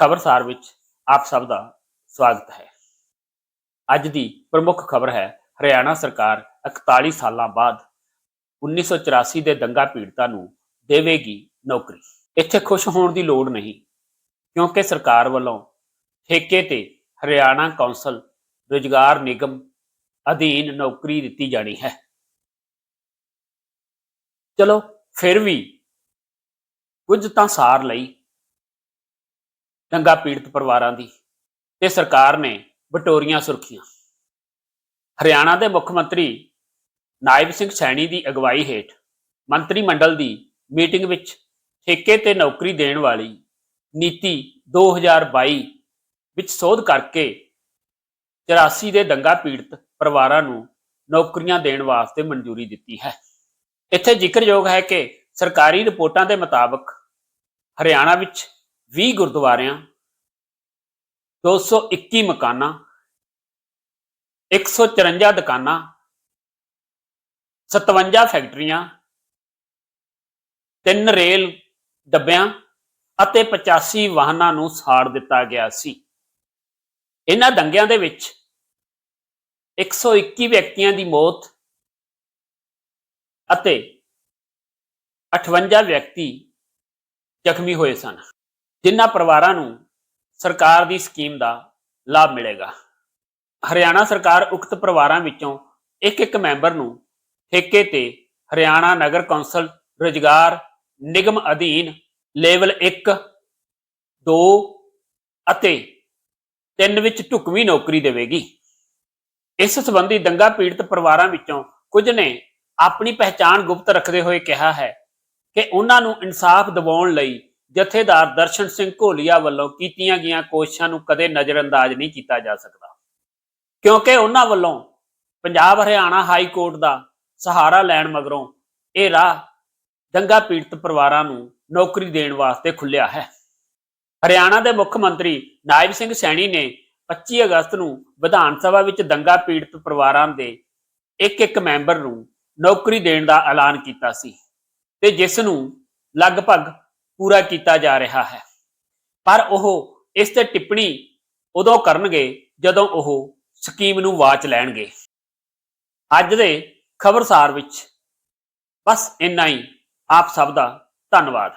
ਖਬਰਸਾਰ ਵਿੱਚ ਆਪ ਸਭ ਦਾ ਸਵਾਗਤ ਹੈ। ਅੱਜ ਦੀ ਪ੍ਰਮੁੱਖ ਖਬਰ ਹੈ, ਹਰਿਆਣਾ ਸਰਕਾਰ 41 ਸਾਲਾਂ ਬਾਅਦ 1984 ਦੇ ਦੰਗਾ ਪੀੜਤਾਂ ਨੂੰ ਦੇਵੇਗੀ ਨੌਕਰੀ। ਇੱਥੇ ਖੁਸ਼ ਹੋਣ ਦੀ ਲੋੜ ਨਹੀਂ, ਕਿਉਂਕਿ ਸਰਕਾਰ ਵੱਲੋਂ ਠੇਕੇ ਤੇ ਹਰਿਆਣਾ ਕੌਂਸਲ, ਰੁਜ਼ਗਾਰ ਨਿਗਮ ਅਧੀਨ ਨੌਕਰੀ ਦਿੱਤੀ ਜਾਣੀ ਹੈ। ਚਲੋ, ਫਿਰ ਵੀ ਕੁਝ ਤਾਂ ਸਾਰ ਲਈ। ਦੰਗਾ ਪੀੜਤ ਪਰਿਵਾਰਾਂ ਦੀ ਤੇ ਸਰਕਾਰ ਨੇ ਬਟੋਰੀਆਂ ਸੁਰਖੀਆਂ। ਹਰਿਆਣਾ ਦੇ ਮੁੱਖ ਮੰਤਰੀ ਨਾਇਬ ਸਿੰਘ ਸੈਣੀ ਦੀ ਅਗਵਾਈ ਹੇਠ ਮੰਤਰੀ ਮੰਡਲ ਦੀ ਮੀਟਿੰਗ ਵਿੱਚ ਠੇਕੇ ਤੇ ਨੌਕਰੀ ਦੇਣ ਵਾਲੀ ਨੀਤੀ 2022 ਵਿੱਚ ਸੋਧ ਕਰਕੇ 84 ਦੇ ਦੰਗਾ ਪੀੜਤ ਪਰਿਵਾਰਾਂ ਨੂੰ ਨੌਕਰੀਆਂ ਦੇਣ ਵਾਸਤੇ ਮਨਜ਼ੂਰੀ ਦਿੱਤੀ ਹੈ। ਇੱਥੇ ਜ਼ਿਕਰਯੋਗ ਹੈ ਕਿ ਸਰਕਾਰੀ ਰਿਪੋਰਟਾਂ ਦੇ ਮੁਤਾਬਕ ਹਰਿਆਣਾ ਵਿੱਚ 20 ਗੁਰਦੁਆਰਿਆਂ 221 ਮਕਾਨਾਂ 154 ਦੁਕਾਨਾਂ 57 ਫੈਕਟਰੀਆਂ, ਤਿੰਨ ਰੇਲ ਡੱਬਿਆਂ ਅਤੇ 85 ਵਾਹਨਾਂ ਨੂੰ ਸਾੜ ਦਿੱਤਾ ਗਿਆ ਸੀ। ਇਹਨਾਂ ਦੰਗਿਆਂ ਦੇ ਵਿੱਚ 121 ਵਿਅਕਤੀਆਂ ਦੀ ਮੌਤ ਅਤੇ 58 ਵਿਅਕਤੀ ਜ਼ਖਮੀ ਹੋਏ ਸਨ। ਜਿਨ੍ਹਾਂ ਪਰਿਵਾਰਾਂ ਨੂੰ ਸਰਕਾਰ ਦੀ ਸਕੀਮ ਦਾ ਲਾਭ ਮਿਲੇਗਾ। ਹਰਿਆਣਾ ਸਰਕਾਰ ਉਕਤ ਪਰਿਵਾਰਾਂ ਵਿੱਚੋਂ ਇੱਕ ਇੱਕ ਮੈਂਬਰ ਨੂੰ ਠੇਕੇ ਤੇ ਹਰਿਆਣਾ ਨਗਰ ਕੌਂਸਲ ਰੁਜ਼ਗਾਰ ਨਿਗਮ ਅਧੀਨ ਲੈਵਲ 1 2 ਅਤੇ 3 ਵਿੱਚ ਢੁਕਵੀਂ ਨੌਕਰੀ ਦੇਵੇਗੀ। ਇਸ ਸੰਬੰਧੀ ਦੰਗਾ ਪੀੜਤ ਪਰਿਵਾਰਾਂ ਵਿੱਚੋਂ ਕੁਝ ਨੇ ਆਪਣੀ ਪਹਿਚਾਣ ਗੁਪਤ ਰੱਖਦੇ ਹੋਏ ਕਿਹਾ ਹੈ ਕਿ ਉਹਨਾਂ ਨੂੰ ਇਨਸਾਫ ਦਿਵਾਉਣ ਲਈ ਜਥੇਦਾਰ ਦਰਸ਼ਨ ਸਿੰਘ ਘੋਲੀਆ ਵੱਲੋਂ ਕੀਤੀਆਂ ਗਈਆਂ ਕੋਸ਼ਿਸ਼ਾਂ ਨੂੰ ਕਦੇ ਨਜ਼ਰਅੰਦਾਜ਼ ਨਹੀਂ ਕੀਤਾ ਜਾ ਸਕਦਾ। ਕਿਉਂਕਿ ਉਹਨਾਂ ਵੱਲੋਂ ਪੰਜਾਬ ਹਰਿਆਣਾ ਹਾਈ ਕੋਰਟ ਦਾ ਸਹਾਰਾ ਲੈਣ ਮਗਰੋਂ ਇਹ ਰਾਹ ਦੰਗਾ ਪੀੜਤ ਪਰਿਵਾਰਾਂ ਨੂੰ ਨੌਕਰੀ ਦੇਣ ਵਾਸਤੇ ਖੁੱਲਿਆ ਹੈ। ਹਰਿਆਣਾ ਦੇ ਮੁੱਖ ਮੰਤਰੀ ਨਾਇਬ ਸਿੰਘ ਸੈਣੀ ਨੇ 25 ਅਗਸਤ ਨੂੰ ਵਿਧਾਨ ਸਭਾ ਵਿੱਚ ਦੰਗਾ ਪੀੜਤ ਪਰਿਵਾਰਾਂ ਦੇ ਇੱਕ ਇੱਕ ਮੈਂਬਰ ਨੂੰ ਨੌਕਰੀ ਦੇਣ ਦਾ ਐਲਾਨ ਕੀਤਾ ਸੀ ਤੇ ਜਿਸ ਨੂੰ ਲਗਭਗ ਪੂਰਾ ਕੀਤਾ ਜਾ ਰਿਹਾ ਹੈ। ਪਰ ਉਹ ਇਸ ਤੇ ਟਿੱਪਣੀ ਉਦੋਂ ਕਰਨਗੇ ਜਦੋਂ ਉਹ ਸਕੀਮ ਨੂੰ ਵਾਚ ਲੈਣਗੇ। ਅੱਜ ਦੇ ਖਬਰਸਾਰ ਵਿੱਚ ਬਸ ਇੰਨਾ ਹੀ। ਆਪ ਸਭ ਦਾ ਧੰਨਵਾਦ।